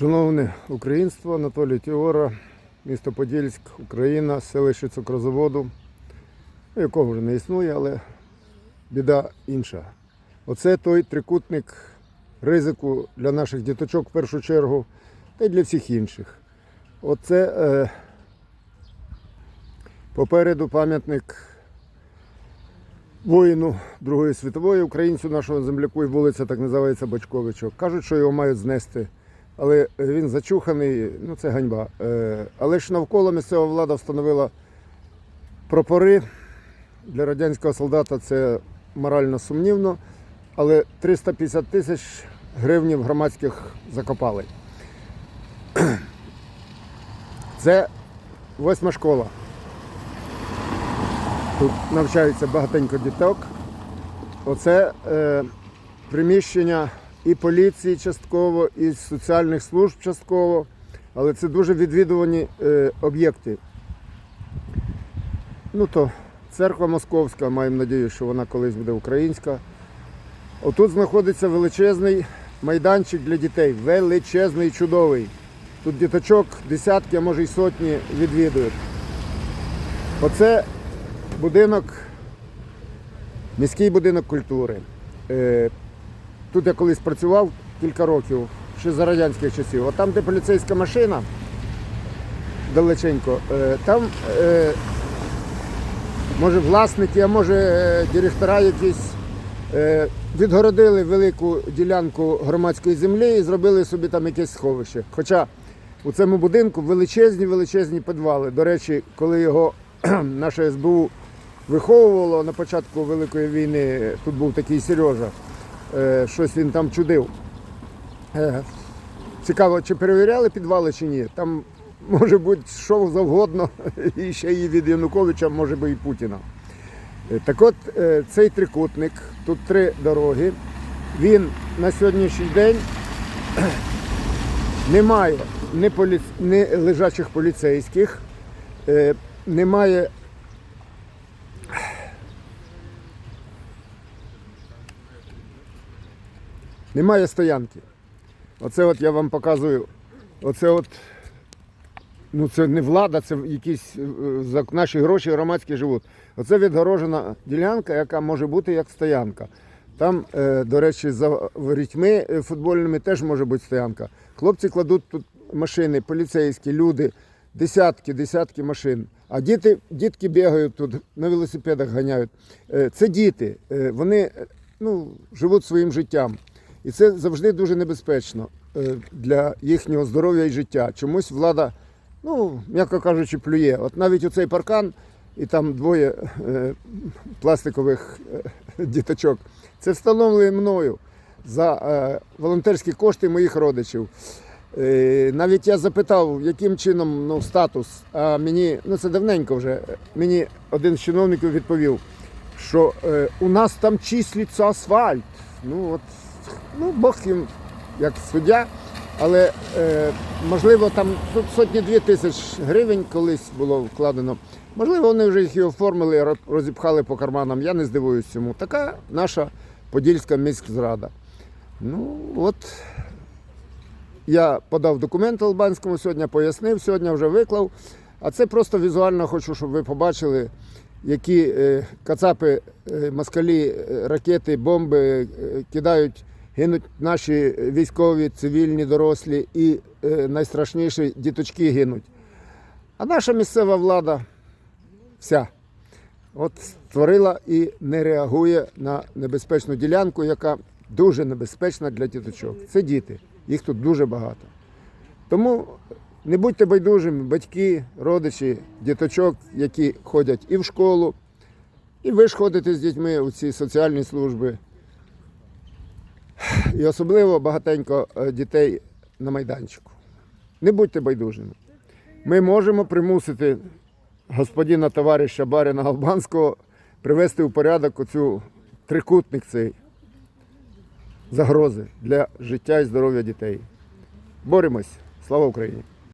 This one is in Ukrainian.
Шановне українство, Анатолій Тіора, місто Подільськ, Україна, селище цукрозаводу, якого вже не існує, але біда інша. Оце той трикутник ризику для наших діточок в першу чергу, та й для всіх інших. Оце е, попереду пам'ятник воїну Другої світової, українцю нашого земляку, і вулиця так називається Бочковичок. Кажуть, що його мають знести. Але він зачуханий, ну це ганьба. Е, Але ж навколо місцева влада встановила прапори. Для радянського солдата це морально сумнівно, але 350 тисяч гривнів громадських закопали. Це восьма школа. Тут навчається багатенько діток. Оце е, приміщення і поліції частково, і соціальних служб частково, але це дуже відвідувані е, об'єкти. Ну то церква московська, маємо надію, що вона колись буде українська. Отут знаходиться величезний майданчик для дітей, величезний, чудовий. Тут діточок десятки, а може й сотні відвідують. Оце будинок, міський будинок культури. Тут я колись працював кілька років, ще за радянських часів. От там, де поліцейська машина далеченько, е, там е, може власники, а може е, директора якісь відгородили велику ділянку громадської землі і зробили собі там якесь сховище. Хоча у цьому будинку величезні величезні підвали. До речі, коли його наше СБУ виховувало на початку Великої війни, тут був такий Сережа, щось він там чудив. Е, Цікаво, чи перевіряли підвали чи ні. Там може бути що завгодно, і ще і від Януковича, може би і Путіна. Е, Так от е, цей трикутник, тут три дороги, він на сьогоднішній день немає ні, полі... ні лежачих поліцейських, е, немає немає стоянки. Оце от я вам показую. Оце от, ну це не влада, це якісь е, за наші гроші громадські живуть. Оце відгорожена ділянка, яка може бути як стоянка. Там, е, до речі, за ворітьми е, футбольними теж може бути стоянка. Хлопці кладуть тут машини, поліцейські, люди, десятки, десятки машин. А діти, дітки бігають тут, на велосипедах ганяють. Це діти, вони ну, живуть своїм життям. І це завжди дуже небезпечно е, для їхнього здоров'я і життя. Чомусь влада, ну, м'яко кажучи, плює. От навіть оцей паркан, і там двоє е, пластикових е, діточок, це встановлено мною за волонтерські кошти моїх родичів. Навіть я запитав, яким чином ну, статус, а мені, ну це давненько вже, мені один з чиновників відповів, що у нас там числиться асфальт. Ну от, ну Бог їм як суддя, але е, можливо там сотні-дві тисяч гривень колись було вкладено. Можливо, вони вже їх і оформили, ро- розіпхали по карманам. Я не здивуюсь цьому. Така наша подільська міськзрада. Ну от я подав документ Албанському сьогодні, пояснив, сьогодні вже виклав. А це просто візуально хочу, щоб ви побачили, які е, кацапи, е, москалі, е, ракети, бомби кидають, гинуть наші військові, цивільні, дорослі і е, найстрашніше діточки гинуть. А наша місцева влада вся от створила і не реагує на небезпечну ділянку, яка дуже небезпечна для діточок. Це діти, їх тут дуже багато. Тому не будьте байдужими, батьки, родичі, діточок, які ходять і в школу, і ви ж ходите з дітьми у ці соціальні служби. І особливо багатенько е, дітей на майданчику. Не будьте байдужими. Ми можемо примусити господина товариша Барина Албанського привести у порядок оцю трикутник цей загрози для життя і здоров'я дітей. Боремось! Слава Україні!